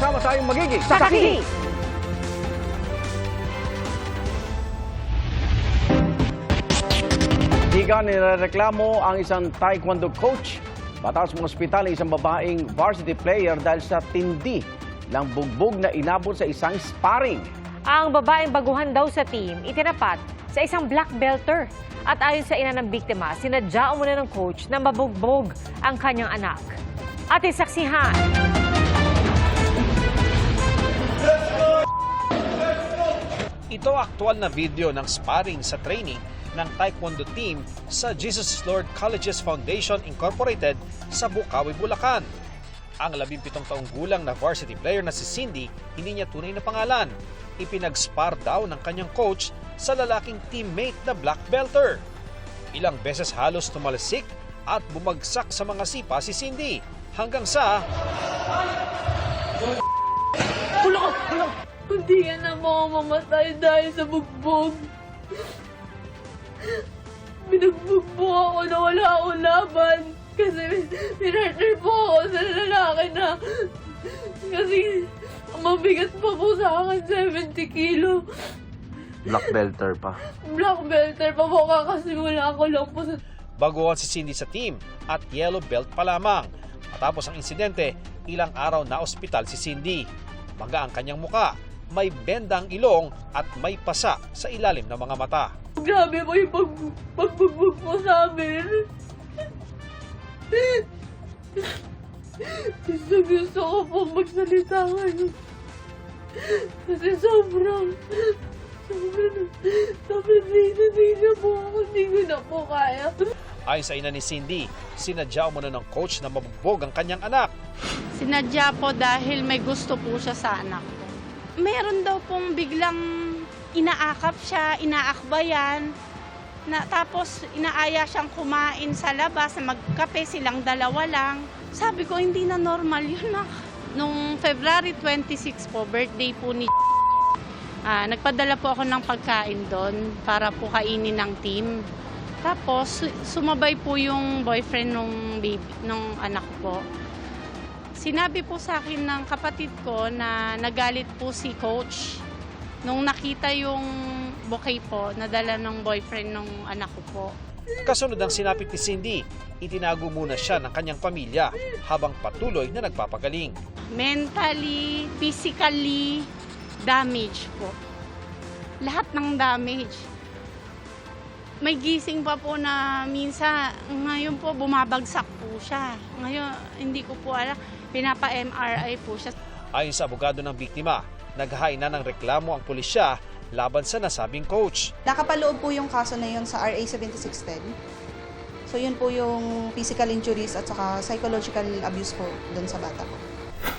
Sama-sama tayong magiging Saksi! Higa nireklamo ang isang taekwondo coach. Batas ng ospital ang isang babaeng varsity player dahil sa tindi ng bugbog na inabot sa isang sparring. Ang babaeng baguhan daw sa team, itinapat sa isang black belter. At ayon sa ina ng biktima, sinadya umuna ng coach na mabugbog ang kanyang anak. At isaksihan, Ito aktual na video ng sparring sa training ng Taekwondo team sa Jesus Lord Colleges Foundation Incorporated sa Bukawi, Bulacan. Ang 17 taong gulang na varsity player na si Cindy, hindi niya tunay na pangalan. Ipinag-spar daw ng kanyang coach sa lalaking teammate na black belter. Ilang beses halos tumalsik at bumagsak sa mga sipa si Cindy hanggang sa Hindi ka na mamamatay dahil sa bugbog. Binugbog po ako na wala akong laban. Kasi pinartner po ako sa lalaki na... Kasi ang mabigat pa po sa akin, 70 kilo. Black belter pa. Black belter pa po kakasimula ko lang po sa baguhan si Cindy sa team at yellow belt pa lamang. Matapos ang insidente, ilang araw na ospital si Cindy. Maga ang kanyang muka, may benda ang ilong at may pasa sa ilalim ng mga mata. Grabe po yung pag, pagbugbog po sa amin. Gusto, gusto ko po magsalita ngayon. Kasi sobrang, sobrang, sobrang hindi na po ako, hindi ko na po kaya. Ayon sa ina ni Cindy, sinadya muna ng coach na mabugbog ang kanyang anak. Sinadya po dahil may gusto po siya sa anak ko. Meron daw pong biglang inaakap siya, inaakbayan, na, tapos inaaya siyang kumain sa labas, magkape silang dalawa lang. Sabi ko, hindi na normal yun na. Nung February 26 po, birthday po ni Ah, nagpadala po ako ng pagkain doon para po kainin ng team. Tapos su- sumabay po yung boyfriend nung baby, nung anak ko. Sinabi po sa akin ng kapatid ko na nagalit po si coach nung nakita yung bouquet po na dala ng boyfriend nung anak ko po. Kasunod ang sinapit ni Cindy, itinago muna siya ng kanyang pamilya habang patuloy na nagpapagaling. Mentally, physically, damage po. Lahat ng damage. May gising pa po na minsan, ngayon po bumabagsak po siya. Ngayon, hindi ko po alam, pinapa-MRI po siya. Ayon sa abogado ng biktima, naghain na ng reklamo ang pulisya laban sa nasabing coach. Nakapaloob po yung kaso na yun sa RA 7610. So yun po yung physical injuries at saka psychological abuse po doon sa bata po.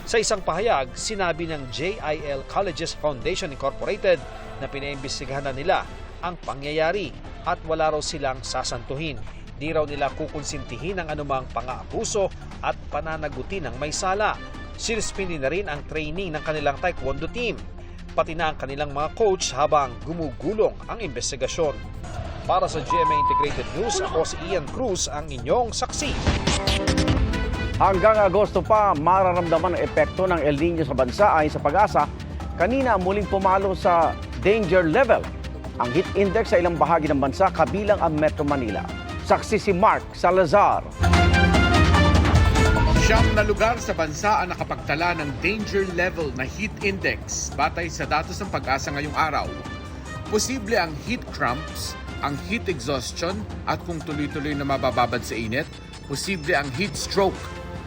Sa isang pahayag, sinabi ng JIL Colleges Foundation Incorporated na pinaimbestigahan na nila ang pangyayari at wala raw silang sasantuhin. Di raw nila kukonsintihin ang anumang pang-aabuso at pananaguti ng may sala. Sinispindi na rin ang training ng kanilang taekwondo team, pati na ang kanilang mga coach habang gumugulong ang investigasyon. Para sa GMA Integrated News, ako si Ian Cruz, ang inyong saksi. Hanggang Agosto pa, mararamdaman ang epekto ng El Nino sa bansa ay sa pag-asa. Kanina muling pumalo sa danger level ang heat index sa ilang bahagi ng bansa kabilang ang Metro Manila. Saksi si Mark Salazar. Siyam na lugar sa bansa ang nakapagtala ng danger level na heat index batay sa datos ng pag-asa ngayong araw. Posible ang heat cramps, ang heat exhaustion at kung tuloy-tuloy na mabababad sa init, posible ang heat stroke.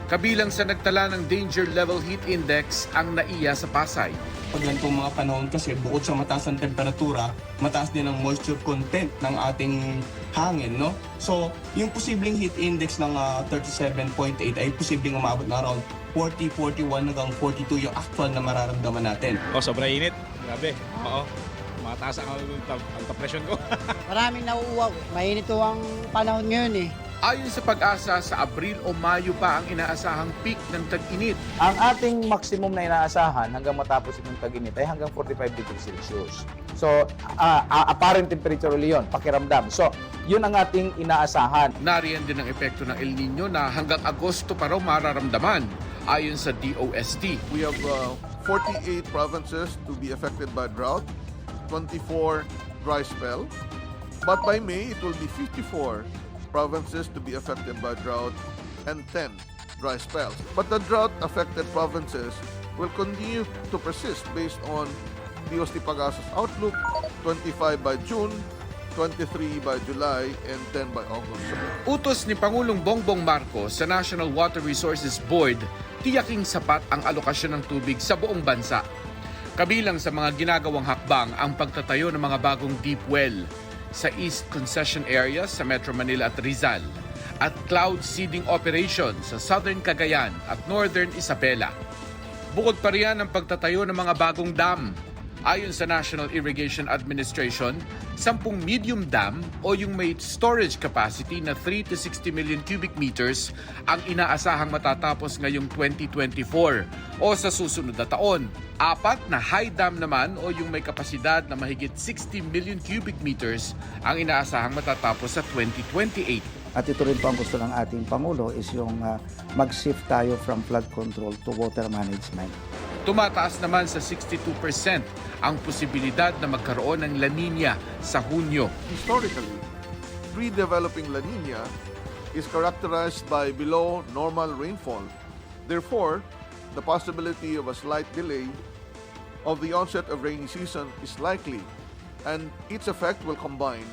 Kabilang sa nagtala ng danger level heat index ang naiya sa Pasay. Pag ganitong mga panahon kasi bukod sa mataas ang temperatura, mataas din ang moisture content ng ating hangin, no? So, yung posibleng heat index ng ah, 37.8 ay posibleng umabot na around 40, 41 hanggang 42 yung actual na mararamdaman natin. Oh, sobrang init. Grabe. Oo. Mataas ang, ang, ang presyon ko. Maraming nauuwaw. Mainit to ang panahon ngayon eh. Ayon sa pag-asa, sa Abril o Mayo pa ang inaasahang peak ng tag-init. Ang ating maximum na inaasahan hanggang matapos itong tag-init ay hanggang 45 degrees Celsius. So, ah, ah, apparent temperature ulit yun, pakiramdam. So, yun ang ating inaasahan. Nariyan din ang epekto ng El Nino na hanggang Agosto pa raw mararamdaman. Ayon sa DOST, We have uh, 48 provinces to be affected by drought, 24 dry spell. But by May, it will be 54 provinces to be affected by drought and 10 dry spells. But the drought-affected provinces will continue to persist based on DOST Pagasa's outlook, 25 by June, 23 by July, and 10 by August. Utos ni Pangulong Bongbong Marcos sa National Water Resources Board, tiyaking sapat ang alokasyon ng tubig sa buong bansa. Kabilang sa mga ginagawang hakbang ang pagtatayo ng mga bagong deep well sa East Concession Area sa Metro Manila at Rizal at cloud seeding operation sa Southern Cagayan at Northern Isabela. Bukod pa riyan ang pagtatayo ng mga bagong dam. Ayon sa National Irrigation Administration, 10 medium dam o yung may storage capacity na 3 to 60 million cubic meters ang inaasahang matatapos ngayong 2024 o sa susunod na taon. Apat na high dam naman o yung may kapasidad na mahigit 60 million cubic meters ang inaasahang matatapos sa 2028. At ito rin po ang gusto ng ating Pangulo is yung ah, mag-shift tayo from flood control to water management. Tumataas naman sa 62% ang posibilidad na magkaroon ng La Nina sa Hunyo. Historically, pre-developing La Nina is characterized by below normal rainfall. Therefore, the possibility of a slight delay of the onset of rainy season is likely, and its effect will combine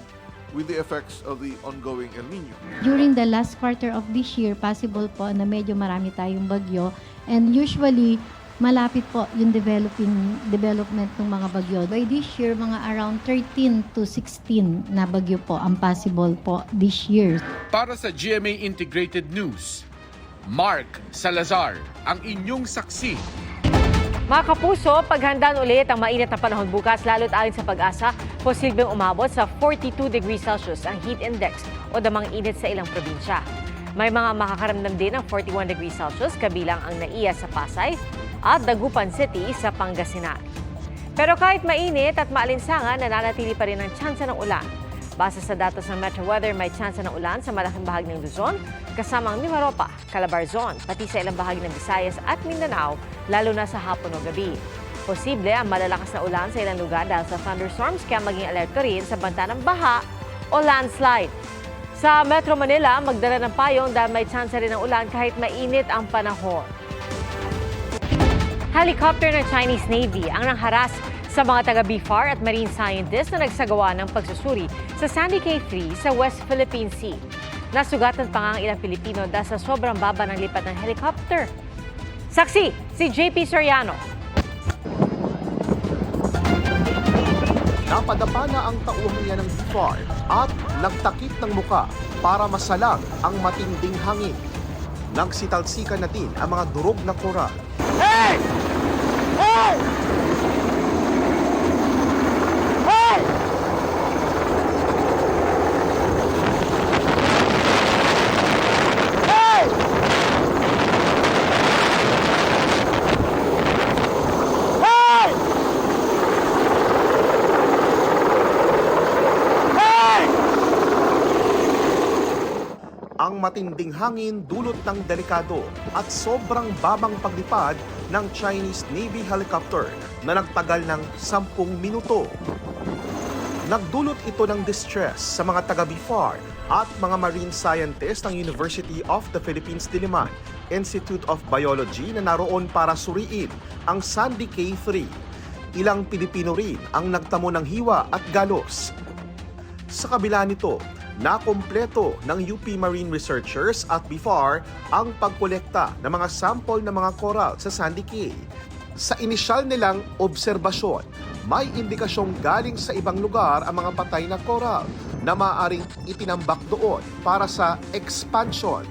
with the effects of the ongoing El Nino. during the last quarter of this year, possible po na medyo marami tayong bagyo. And usually, malapit po yung developing development ng mga bagyo. By this year, mga around 13 to 16 na bagyo po ang possible po this year. Para sa GMA Integrated News, Mark Salazar, ang inyong saksi Mga kapuso, paghandaan ulit ang mainit na panahon bukas, lalo't alin sa pag-asa, posibleng umabot sa 42 degrees Celsius ang heat index o damang init sa ilang probinsya. May mga makakaramdam din ng 41 degrees Celsius kabilang ang naiya sa Pasay at Dagupan City sa Pangasinan. Pero kahit mainit at maalinsangan, nananatili pa rin ang tsansa ng ulan. Base sa datos ng Metro Weather, may tsansa ng ulan sa malaking bahagi ng Luzon, kasama ang Mimaropa, Calabarzon, pati sa ilang bahagi ng Visayas at Mindanao, lalo na sa hapon o gabi. Posible ang malalakas na ulan sa ilang lugar dahil sa thunderstorms, kaya maging alert ka rin sa banta ng baha o landslide. Sa Metro Manila, magdala ng payong dahil may tsansa rin ng ulan kahit mainit ang panahon. Helicopter ng Chinese Navy ang nangharas sa mga taga BFAR at marine scientists na nagsagawa ng pagsusuri sa Sandy Cay 3 sa West Philippine Sea. Nasugatan pa nga ang ilang Pilipino dahil sa sobrang baba ng lipat ng helicopter. Saksi, si JP Soriano. Napadapa na ang tauhan niya ng BFAR at nagtakip ng muka para masalang ang matinding hangin. Nagsitalsikan na din ang mga durog na koral. Ang matinding hangin dulot ng delikado at sobrang babang paglipad ng Chinese Navy helicopter na nagtagal ng 10 minuto. Nagdulot ito ng distress sa mga taga-BFAR at mga marine scientists ng University of the Philippines Diliman Institute of Biology na naroon para suriin ang Sandy K3. Ilang Pilipino rin ang nagtamo ng hiwa at galos. Sa kabila nito, nakompleto ng UP Marine Researchers at BFAR ang pagkolekta ng mga sample ng mga coral sa Sandy Cay. Sa inisyal nilang obserbasyon, may indikasyong galing sa ibang lugar ang mga patay na coral na maaaring itinambak doon para sa expansion.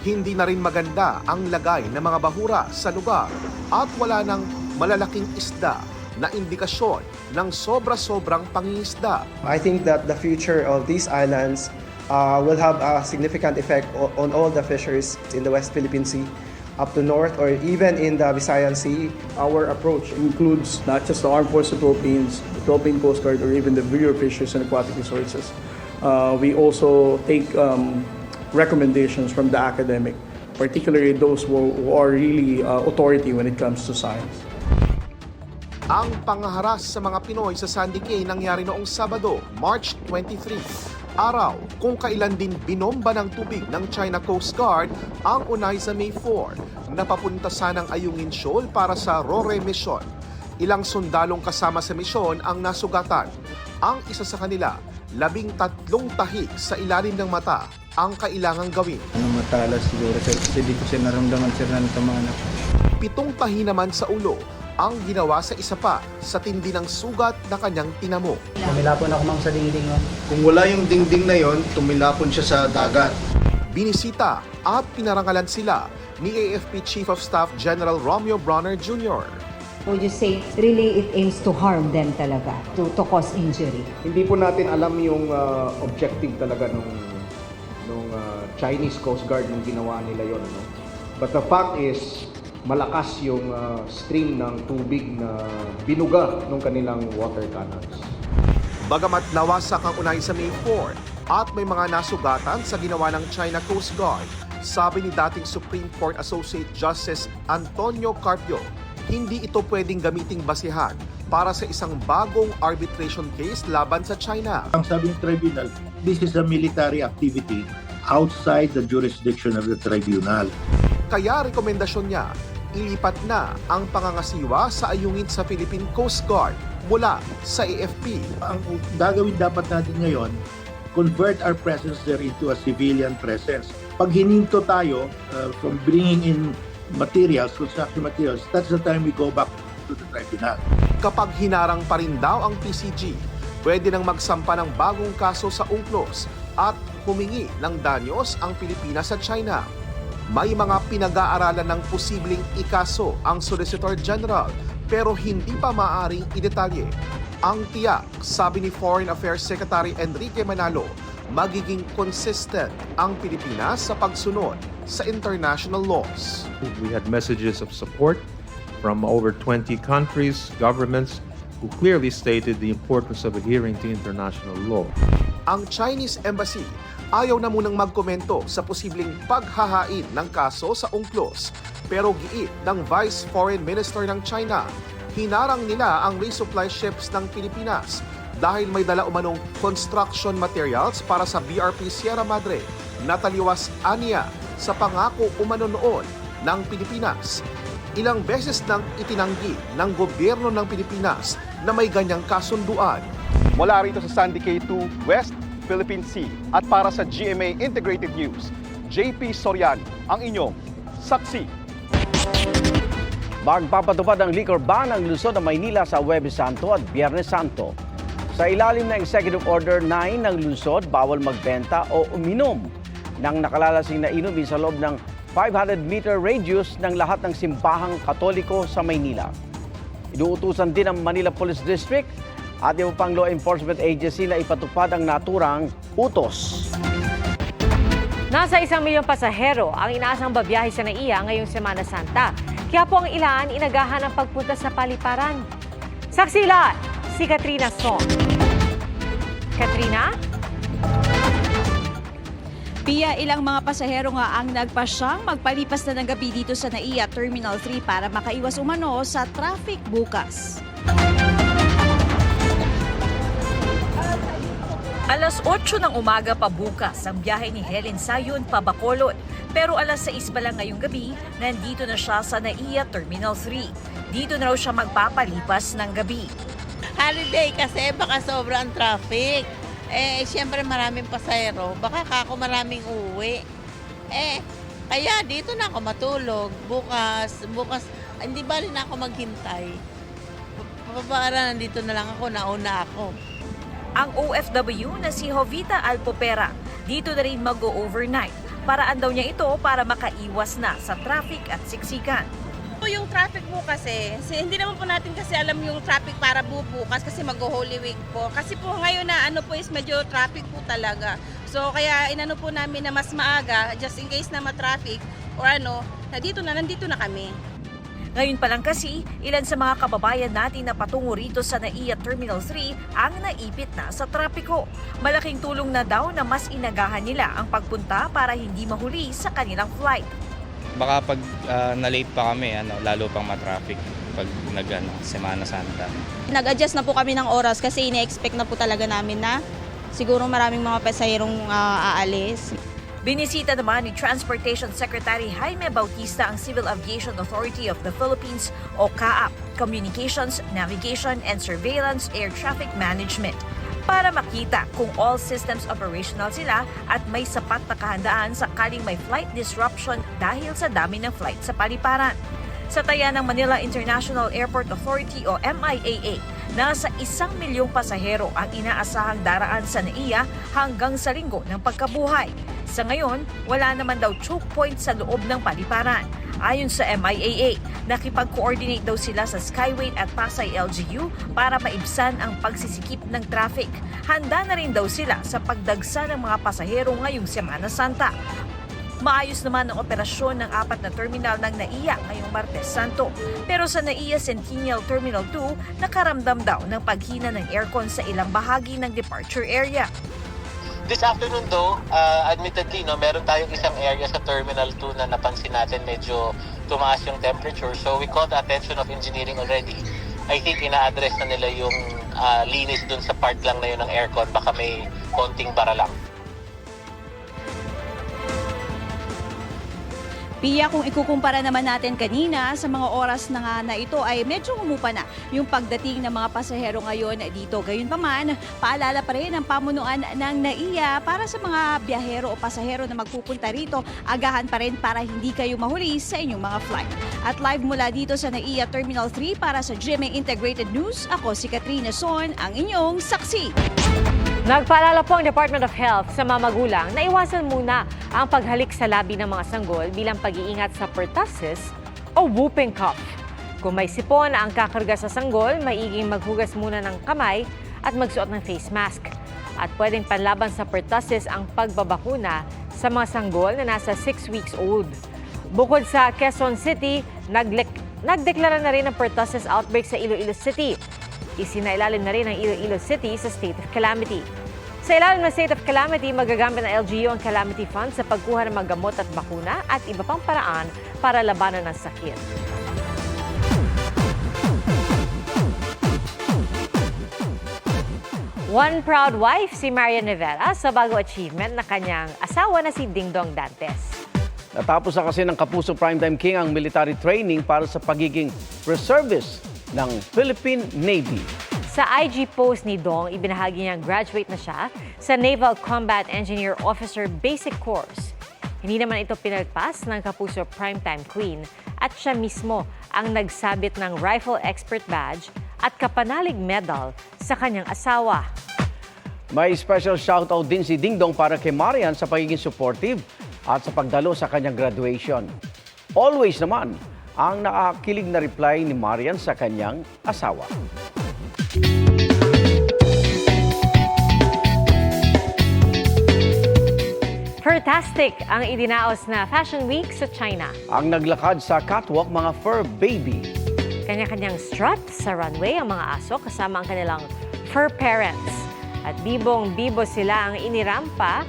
Hindi na rin maganda ang lagay ng mga bahura sa lugar at wala ng malalaking isda na indikasyon ng sobra-sobrang pangingisda. I think that the future of these islands uh, will have a significant effect on all the fisheries in the West Philippine Sea up to north or even in the Visayan Sea. Our approach includes not just the Armed Forces of the Philippines, the Philippine Coast Guard, or even the Bureau of Fisheries and Aquatic Resources. Uh, we also take um, recommendations from the academic particularly those who, who are really uh, authority when it comes to science. Ang pangaharas sa mga Pinoy sa Sandy Cay nangyari noong Sabado, March 23. Araw kung kailan din binomba ng tubig ng China Coast Guard ang Unaiza May 4 na papunta sanang Ayungin Shoal para sa Rore Mission. Ilang sundalong kasama sa misyon ang nasugatan. Ang isa sa kanila, labing tatlong tahi sa ilalim ng mata ang kailangang gawin. Ano matalas siguro sir, kasi di ko siya naramdaman sir na natamaan ako. Pitong tahi naman sa ulo ang ginawa sa isa pa sa tindi ng sugat na kanyang tinamo. Kumilapon ako mang sa dingding oh. Kung wala yung dingding na yon, tumilapon siya sa dagat. Binisita at pinarangalan sila ni AFP Chief of Staff General Romeo Bronner Jr. Would you say really it aims to harm them talaga, to, to cause injury? Hindi po natin alam yung uh, objective talaga nung nung uh, Chinese Coast Guard nung ginawa nila yon no. But the fact is malakas yung uh, stream ng tubig na binuga ng kanilang water cannons. Bagamat nawasak ang unay sa May 4 at may mga nasugatan sa ginawa ng China Coast Guard, sabi ni dating Supreme Court Associate Justice Antonio Carpio, hindi ito pwedeng gamiting basihan para sa isang bagong arbitration case laban sa China. Ang sabi ng tribunal, this is a military activity outside the jurisdiction of the tribunal. Kaya rekomendasyon niya, ilipat na ang pangangasiwa sa ayungin sa Philippine Coast Guard mula sa AFP. Ang gagawin dapat natin ngayon, convert our presence there into a civilian presence. Pag hininto tayo uh, from bringing in materials, construction materials, that's the time we go back to the tribunal. Kapag hinarang pa rin daw ang PCG, pwede nang magsampa ng bagong kaso sa UNCLOS at humingi ng danyos ang Pilipinas sa China. May mga pinag-aaralan ng posibleng ikaso ang Solicitor General pero hindi pa maaaring idetalye. Ang tiyak, sabi ni Foreign Affairs Secretary Enrique Manalo, magiging consistent ang Pilipinas sa pagsunod sa international laws. We had messages of support from over 20 countries, governments, who clearly stated the importance of adhering to international law. Ang Chinese Embassy ayaw na munang magkomento sa posibleng paghahain ng kaso sa UNCLOS. Pero giit ng Vice Foreign Minister ng China, hinarang nila ang resupply ships ng Pilipinas dahil may dala umanong construction materials para sa BRP Sierra Madre na taliwas aniya sa pangako umano noon ng Pilipinas. Ilang beses nang itinanggi ng gobyerno ng Pilipinas na may ganyang kasunduan. Mula rito sa Sandy K2 West Philippine Sea at para sa GMA Integrated News, JP Soriano ang inyong saksi. Magpapatupad ang liquor ban ang Luzon ng Maynila sa Huwebes Santo at Biyernes Santo. Sa ilalim ng Executive Order 9 ng lungsod, bawal magbenta o uminom ng nakalalasing na inumin sa loob ng 500-meter radius ng lahat ng simbahang katoliko sa Maynila. Inuutusan din ng Manila Police District at iba pang law enforcement agency na ipatupad ang naturang utos. Nasa isang milyong pasahero ang inaasang babiyahe sa NAIA ngayong Semana Santa. Kaya po ang ilan inagahan ang pagpunta sa paliparan. Saksila, si Katrina Song. Katrina? Pia, ilang mga pasahero nga ang nagpasyang magpalipas na ng gabi dito sa NAIA Terminal 3 para makaiwas umano sa traffic bukas. Alas 8 ng umaga pa bukas ang biyahe ni Helen Sayon pa Bacolod. Pero alas 6 pa lang ngayong gabi, nandito na siya sa NAIA Terminal 3. Dito na raw siya magpapalipas ng gabi. Holiday kasi baka sobrang traffic. Eh, siyempre maraming pasahero. Baka kako maraming uwi. Eh, kaya dito na ako matulog. Bukas, bukas, hindi ba rin ako maghintay. Para nandito na lang ako, nauna ako. Ang OFW na si Jovita Alpopera, dito na rin mag-overnight. Paraan daw niya ito para makaiwas na sa traffic at siksikan. yung traffic po kasi, kasi hindi naman po natin kasi alam yung traffic para po bukas kasi mag-Holy Week po. Kasi po ngayon na ano po is medyo traffic po talaga. So kaya inano po namin na mas maaga just in case na ma-traffic or ano, na dito na, nandito na kami. Ngayon pa lang kasi, ilan sa mga kababayan natin na patungo rito sa NAIA Terminal 3 ang naipit na sa trapiko. Malaking tulong na daw na mas inagahan nila ang pagpunta para hindi mahuli sa kanilang flight. baka pag ah, na-late pa kami, ano, lalo pang matraffic pag nag ano, Semana Santa. Nag-adjust na po kami ng oras kasi ine-expect na po talaga namin na siguro maraming mga pasahirong ah, aalis. Binisita naman ni Transportation Secretary Jaime Bautista ang Civil Aviation Authority of the Philippines o CAAP, Communications, Navigation and Surveillance Air Traffic Management para makita kung all systems operational sila at may sapat na kahandaan sakaling may flight disruption dahil sa dami ng flight sa paliparan. Sa taya ng Manila International Airport Authority o MIAA, nasa isang milyong pasahero ang inaasahang daraan sa NAIA hanggang sa linggo ng pagkabuhay. Sa ngayon, wala naman daw choke point sa loob ng paliparan. Ayon sa MIAA, nakipag-coordinate daw sila sa Skyway at Pasay LGU para maibsan ang pagsisikip ng traffic. Handa na rin daw sila sa pagdagsa ng mga pasahero ngayong Semana Santa. Maayos naman ang operasyon ng apat na terminal ng NAIA ngayong Martes Santo. Pero sa NAIA Centennial Terminal 2, nakaramdam daw ng paghina ng aircon sa ilang bahagi ng departure area. This afternoon though, uh, admittedly, no, meron tayong isang area sa Terminal 2 na napansin natin medyo tumaas yung temperature. So we called the attention of engineering already. I think ina-address na nila yung uh, linis dun sa part lang na yun ng aircon. Baka may konting bara lang. Pia, kung ikukumpara naman natin kanina sa mga oras na nga na ito ay medyo humupa na yung pagdating ng mga pasahero ngayon dito. Gayunpaman, paalala pa rin ang pamunuan ng NAIA para sa mga biyahero o pasahero na magpupunta rito. Agahan pa rin para hindi kayo mahuli sa inyong mga flight. At live mula dito sa NAIA Terminal 3 para sa GMA Integrated News, ako si Katrina Son, ang inyong saksi. Nagpaalala po ang Department of Health sa mga magulang na iwasan muna ang paghalik sa labi ng mga sanggol bilang pag-iingat sa pertussis o whooping cough. Kung may sipon ang kakarga sa sanggol, maiging maghugas muna ng kamay at magsuot ng face mask. At pwedeng panlaban sa pertussis ang pagbabakuna sa mga sanggol na nasa 6 weeks old. Bukod sa Quezon City, nagdeklara na rin ng pertussis outbreak sa Iloilo City. Isinailalim na rin ng Iloilo City sa state of calamity. Sa ilalim ng state of calamity, magagamit ng LGU ang calamity fund sa pagkuha ng mga gamot at bakuna at iba pang paraan para labanan ng sakit. One proud wife si Maria Rivera sa bago achievement na kanyang asawa na si Dingdong Dantes. Natapos na kasi ng Kapuso Primetime King ang military training para sa pagiging reservist ng Philippine Navy. Sa IG post ni Dong, ibinahagi niyang graduate na siya sa Naval Combat Engineer Officer Basic Course. Hindi naman ito pinagpas ng Kapuso Primetime Queen at siya mismo ang nagsabit ng Rifle Expert Badge at Kapanalig Medal sa kanyang asawa. May special shoutout din si Dingdong para kay Marian sa pagiging supportive at sa pagdalo sa kanyang graduation. Always naman, ang nakakilig na reply ni Marian sa kanyang asawa. Fantastic ang idinaos na Fashion Week sa China. Ang naglakad sa catwalk mga fur baby. Kanya-kanyang strut sa runway ang mga aso kasama ang kanilang fur parents. At bibong-bibo sila ang inirampa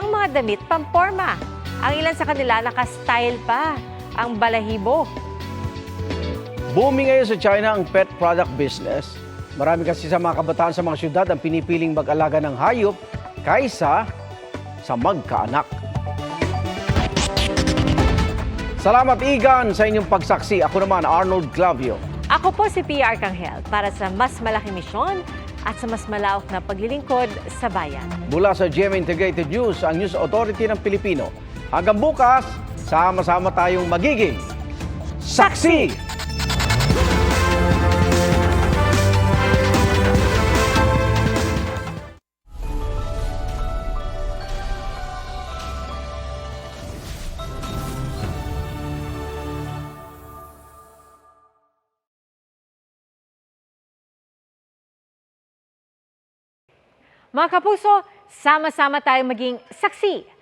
ang mga damit pamporma. Ang ilan sa kanila nakastyle pa ang balahibo. Booming ngayon sa China ang pet product business. Marami kasi sa mga kabataan sa mga syudad ang pinipiling mag-alaga ng hayop kaysa sa magkaanak. Salamat Igan sa inyong pagsaksi. Ako naman, Arnold Clavio. Ako po si PR Kanghel para sa mas malaking misyon at sa mas malawak na paglilingkod sa bayan. Mula sa GMA Integrated News, ang News Authority ng Pilipino. Hanggang bukas, sama-sama tayong magiging saksi! Mga kapuso, sama-sama tayong maging saksi.